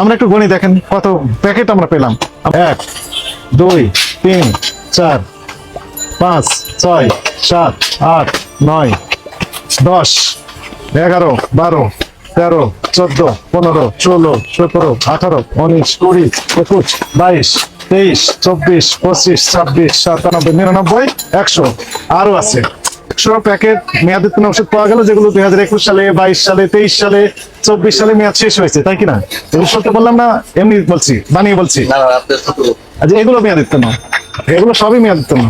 আমরা একটু গণি দেখেন, কত প্যাকেট আমরা পেলাম। এক, দুই, তিন, চার, পাঁচ, ছয়, সাত, আট, নয়, দশ, এগারো, বারো, তেরো, চোদ্দ, পনেরো, ষোলো, সতেরো, আঠারো, উনিশ, কুড়ি, একুশ, বাইশ, তেইশ, চব্বিশ, পঁচিশ, ছাব্বিশ, সাতানব্বই, নিরানব্বই, একশো আরও আছে। একশো প্যাকেট মেয়াদোত্তীর্ণ ওষুধ পাওয়া গেল যেগুলো দুই হাজার একুশ সালে বাইশ সালে তেইশ সালে চব্বিশ সালে মেয়াদ শেষ হয়েছে তাই কিনা? এগুলো সত্য বললাম না এমনি বলছি বানিয়ে বলছি। আপনার আচ্ছা এগুলো মেয়াদোত্তীর্ণ এগুলো সবই মেয়াদোত্তীর্ণ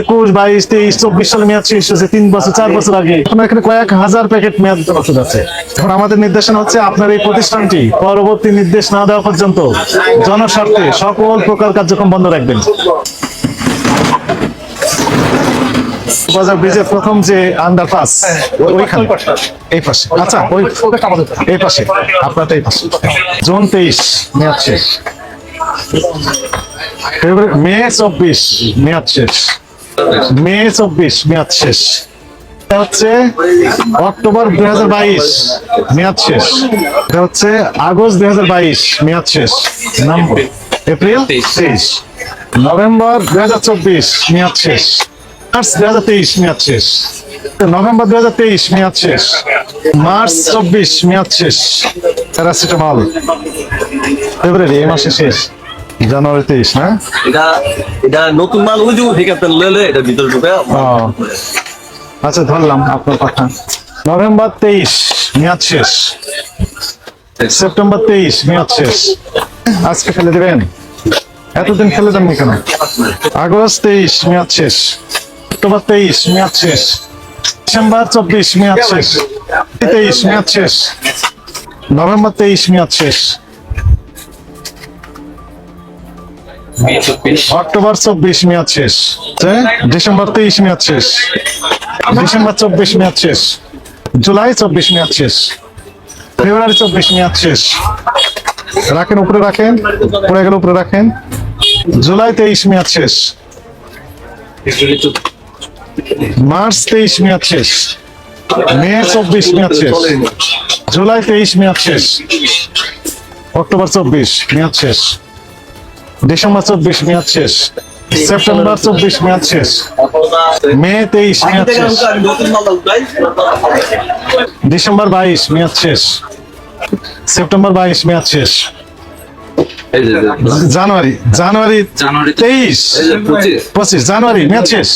একুশ বাইশ তেইশ চব্বিশ সালে মেয়াদ শেষ হয়েছে তিন বছর চার বছর আগে। এখন এখানে কয়েক হাজার প্যাকেট মেয়াদ ওষুধ আছে। এখন আমাদের নির্দেশনা হচ্ছে আপনার এই প্রতিষ্ঠানটি পরবর্তী নির্দেশ না দেওয়া পর্যন্ত জনস্বার্থে সকল প্রকার কার্যক্রম বন্ধ রাখবেন। বাজার ব্রিজের প্রথম যে আন্ডারপাস ওইখানে? এই পাশে। আচ্ছা ওই এই পাশে। আপনার এই পাশে। জুন তেইশ মেয়াদ শেষ। মে চব্বিশ মেয়াদ শেষ। মে চব্বিশ মেয়াদ শেষ। এটা হচ্ছে অক্টোবর দুই হাজার বাইশ মেয়াদ শেষ। এটা হচ্ছে আগস্ট দুই হাজার বাইশ মেয়াদ শেষ। নম্বর এপ্রিল তেইশ। নভেম্বর দুই হাজার চব্বিশ মেয়াদ শেষ। মার্চ দুই হাজার তেইশ মেয়াদ শেষ। নভেম্বর দুই হাজার তেইশ মেয়াদ শেষ। মার্চ চব্বিশ মেয়াদ শেষ। প্যারাসিটামল। ফেব্রুয়ারি এই মাসে শেষ। জানুয়ারি তেইশ না? এটা এটা নতুন মাল থেকে আপনার লইলে এটা ভিতরে ঢুকে আচ্ছা ধরলাম আপনার কথা। নভেম্বর তেইশ মেয়াদ শেষ। সেপ্টেম্বর তেইশ মেয়াদ শেষ। আজকে ফেলে দেবেন? এতদিন ফেলে দেননি কেন? আগস্ট তেইশ মেয়াদ শেষ। অক্টোবর তেইশ মেয়াদ শেষ। ডিসেম্বর চব্বিশ মেয়াদ শেষ। তেইশ মেয়াদ শেষ। নভেম্বর তেইশ মেয়াদ শেষ। অক্টোবর চব্বিশ মেয়াদ শেষ। ডিসেম্বর তেইশ মেয়াদ শেষ। ডিসেম্বর চব্বিশ মেয়াদ শেষ। জুলাই চব্বিশ মেয়াদ শেষ। ফেব্রুয়ারি চব্বিশ মেয়াদ শেষ। রাখেন উপরে রাখেন। পড়ে গেলে উপরে রাখেন। জুলাই তেইশ মেয়াদ শেষ। মার্চ তেইশ মেয়াদ শেষ। মে চব্বিশ মেয়াদ শেষ। জুলাই তেইশ মেয়াদ শেষ। অক্টোবর চব্বিশ মেয়াদ শেষ। ডিসেম্বর চব্বিশ মেয়াদ শেষ। সেপ্টেম্বর চব্বিশ মেয়াদ শেষ। মে তেইশ মেয়াদ শেষ। ডিসেম্বর বাইশ মেয়াদ শেষ। সেপ্টেম্বর বাইশ মেয়াদ শেষ। জানুয়ারি জানুয়ারি তেইশ পঁচিশ জানুয়ারি মেয়াদ শেষ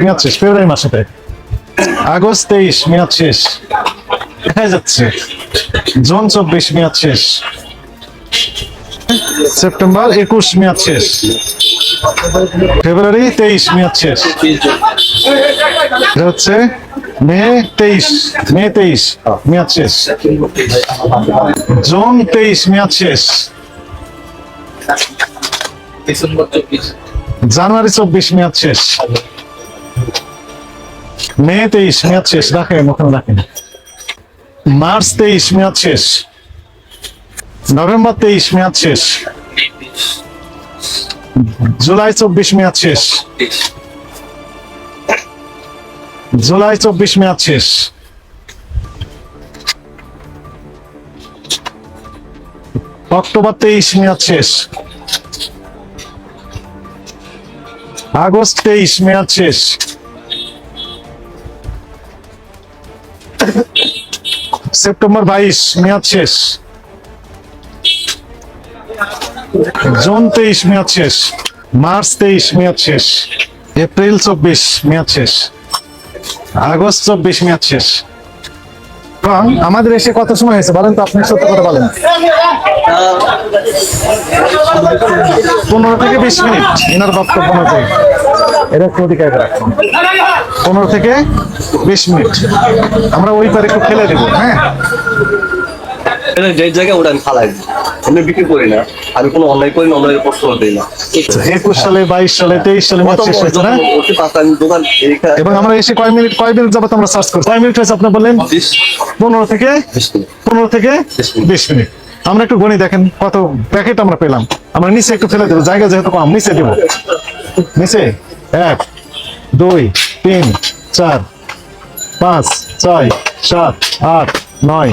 মেয়াদ শেষ ফেব্রুয়ারি মাসেতে আগস্ট তেইশ মেয়াদ শেষ দেখা যাচ্ছে জুন চব্বিশ মেয়াদ শেষ সেপ্টেম্বর একুশ মেয়াদ শেষ ফেব্রুয়ারি তেইশ মেয়াদ শেষ হচ্ছে মে তেইশ মে তেইশ মেয়াদ শেষ জুন তেইশ মেয়াদ শেষ ডিসেম্বর চব্বিশ। জানুয়ারি চব্বিশ মেয়াদ শেষ। মে তেইশ মেয়াদ শেষ। রাখেন ওখানে রাখেন মার্চ তেইশ মেয়াদ শেষ। নভেম্বর তেইশ মেয়াদ শেষ। জুলাই চব্বিশ মেয়াদ শেষ। জুলাই চব্বিশ মেয়াদ শেষ। অক্টোবর তেইশ মেয়াদ শেষ। আগস্ট তেইশ মেয়াদ শেষ। সেপ্টেম্বর বাইশ মেয়াদ শেষ। জুন তেইশ মেয়াদ শেষ। মার্চ তেইশ মেয়াদ শেষ। এপ্রিল চব্বিশ মেয়াদ শেষ। আগস্ট চব্বিশ মেয়াদ শেষ। এবং আমাদের এসে কত সময় হয়েছে, বলেন তো আপনি সত্য কথা বলেন। পনেরো থেকে বিশ মিনিট এনার বক্তব্য অনুযায়ী। এটা একটু অধিকার রাখুন। পনেরো থেকে বিশ মিনিট। আমরা ওই পারে একটু ফেলে দেবো হ্যাঁ? যে জায়গায় ওটা আমি ফালাই আমি বিক্রি করি না। আমি কোনো অনলাইন করি না অনলাইনে প্রশ্ন দিই না। একুশ সালে বাইশ সালে তেইশ সালে ম্যাচ শেষ হয়েছে না? ওটি পাতা আমি দোকান এবং আমরা এসে কয় মিনিট কয় মিনিট যাবত আমরা সার্চ করি কয় মিনিট হয়েছে আপনি বললেন? পনেরো থেকে? পনেরো থেকে বিশ মিনিট। আমরা একটু গণি দেখেন কত প্যাকেট আমরা পেলাম। আমরা নিচে একটু ফেলে দেবো জায়গা যেহেতু কম নিচে দেবো। নিচে? এক দুই তিন চার পাঁচ ছয় সাত আট নয়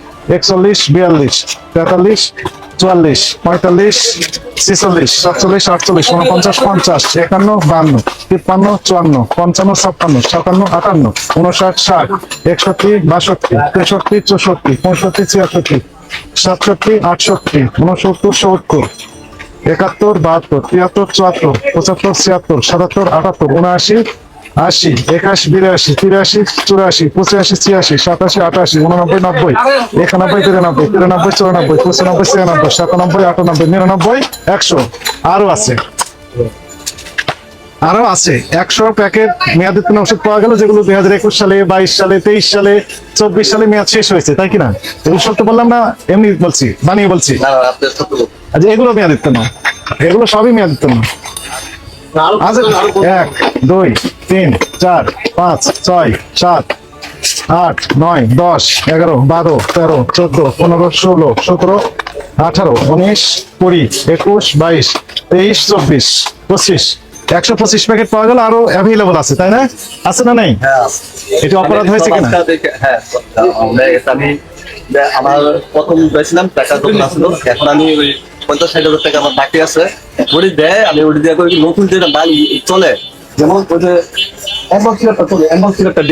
একচল্লিশ, বিয়াল্লিশ, তেতাল্লিশ, চুয়াল্লিশ, পঁয়তাল্লিশ, ছেচল্লিশ, সাতচল্লিশ, আটচল্লিশ উনপঞ্চাশ পঞ্চাশ, একান্ন, বান্ন, তিপ্পান্ন, চুয়ান্ন, পঞ্চান্ন, ছাপ্পান্ন, সাতান্ন, আটান্ন উনষাট ষাট, একষট্টি, বাষট্টি, তেষট্টি, চৌষট্টি, পঁয়ষট্টি, ছিয়াষট্টি, সাতষট্টি, আটষট্টি উনসত্তর সত্তর, একাত্তর, বাহাত্তর, তিয়াত্তর, চুয়াত্তর, পঁচাত্তর, ছিয়াত্তর, সাতাত্তর, আটাত্তর উনআশি আশি একাশি বিরাশি তিরাশি চুরাশি পঁচাশি ছিয়াশি সাতাশি আটাশি উননব্বই নব্বই একানব্বই তিরানব্বই তিরানব্বই চুরানব্বই পঁচানব্বই ছিয়ানব্বই সাতানব্বই আটানব্বই নিরানব্বই একশো আরও আছে। আরও আছে। একশো প্যাকেট মেয়াদোত্তীর্ণ ওষুধ পাওয়া গেল যেগুলো দুই হাজার একুশ সালে বাইশ সালে তেইশ সালে চব্বিশ সালে মেয়াদ শেষ হয়েছে তাই কিনা এগুলো সব তো বললাম না এমনি বলছি বানিয়ে বলছি। আচ্ছা এগুলো মেয়াদোত্তীর্ণ। এগুলো সবই মেয়াদোত্তীর্ণ। আচ্ছা এক দুই তিন চার পাঁচ ছয় সাত আট নয় দশ এগারো বারো তেরো চোদ্দ পনেরো ষোলো সতেরো আঠারো উনিশ কুড়ি একুশ বাইশ তেইশ চব্বিশ পঁচিশ। একশো পঁচিশ প্যাকেট পাওয়া গেল আরও অ্যাভেলেবল আছে তাই না? আছে না নেই? হ্যাঁ। এটা অপরাধ হয়েছে কিনা? হ্যাঁ আমি আমার প্রথম বেছিলাম টাকা আসলো। এখন আমি ওই পঞ্চাশ ষাট হাজার টাকা আমার বাকি আছে। ওটি দেয় আমি ওটি দেওয়া করি নতুন যেটা মাল চলে যেমন ওই যে অ্যাম্বল চলে অ্যাম্বল সিরাপটা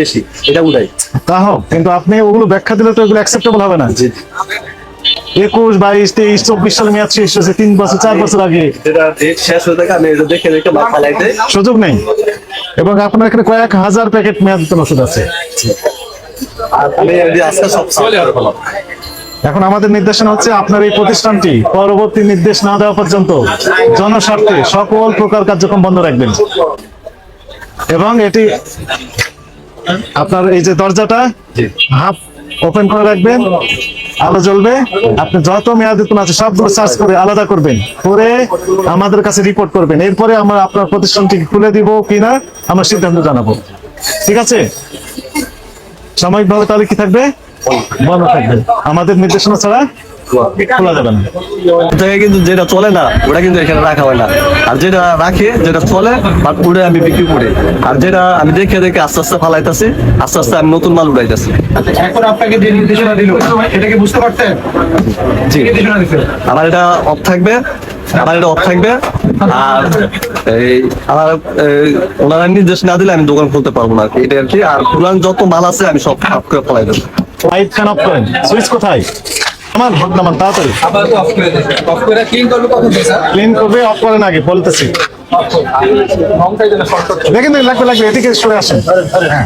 এটা উঠাই তা হোক কিন্তু আপনি ওগুলো ব্যাখ্যা দিলে তো এগুলো অ্যাকসেপ্টেবল হবে না। একুশ বাইশ তেইশ চব্বিশ সালে মেয়াদ শেষ হয়েছে তিন বছর চার বছর আগে। শেষ হয়ে থাকে আমি এটা দেখে দেখে মাল ফালাই দেয় সুযোগ নেই। এবং আপনার এখানে কয়েক হাজার প্যাকেট মেয়াদ ওষুধ আছে। এখন আমাদের নির্দেশনা হচ্ছে আপনার এই প্রতিষ্ঠানটি পরবর্তী নির্দেশ না দেওয়া পর্যন্ত জনস্বার্থে সকল প্রকার কার্যক্রম বন্ধ রাখবেন। এবং এটি আপনার এই যে দরজাটা হাফ ওপেন করে রাখবেন আলো জ্বলবে। আপনি যত মেয়াদিতন আছে সবগুলো সার্চ করে আলাদা করবেন। করে আমাদের কাছে রিপোর্ট করবেন। এরপরে আমরা আপনার প্রতিষ্ঠানটি খুলে দিব কিনা আমরা সিদ্ধান্ত জানাব। ঠিক আছে? সাময়িকভাবে তাহলে কি থাকবে? বন্ধ থাকবে। আমাদের নির্দেশনা ছাড়া খোলা যাবে না। কিন্তু যেটা চলে না ওটা কিন্তু এখানে রাখা হয় না। আর যেটা রাখে যেটা চলে বাট ওটা আমি বিক্রি করি। আর যেটা আমি দেখে দেখে আস্তে আস্তে ফালাইতেছি আস্তে আস্তে আমি নতুন মাল উঠাইতেছি এখন আপনাকে যে নির্দেশনা দিল বুঝতে পারতেন জি। আমার এটা অফ থাকবে আমার এটা অফ থাকবে। আর এই আমার ওনারা নির্দেশ না দিলে আমি দোকান খুলতে পারব না। এটা আর কি আর পুরান যত মাল আছে আমি সব করে ফেলাই দেবো লাইট করেন। সুইচ কোথায়? আমার নামান তাড়াতাড়ি। ক্লিন করবে অফ করেন আগে বলতেছি। দেখেন, লাগবে লাগবে এদিকে সরে আসেন। হ্যাঁ।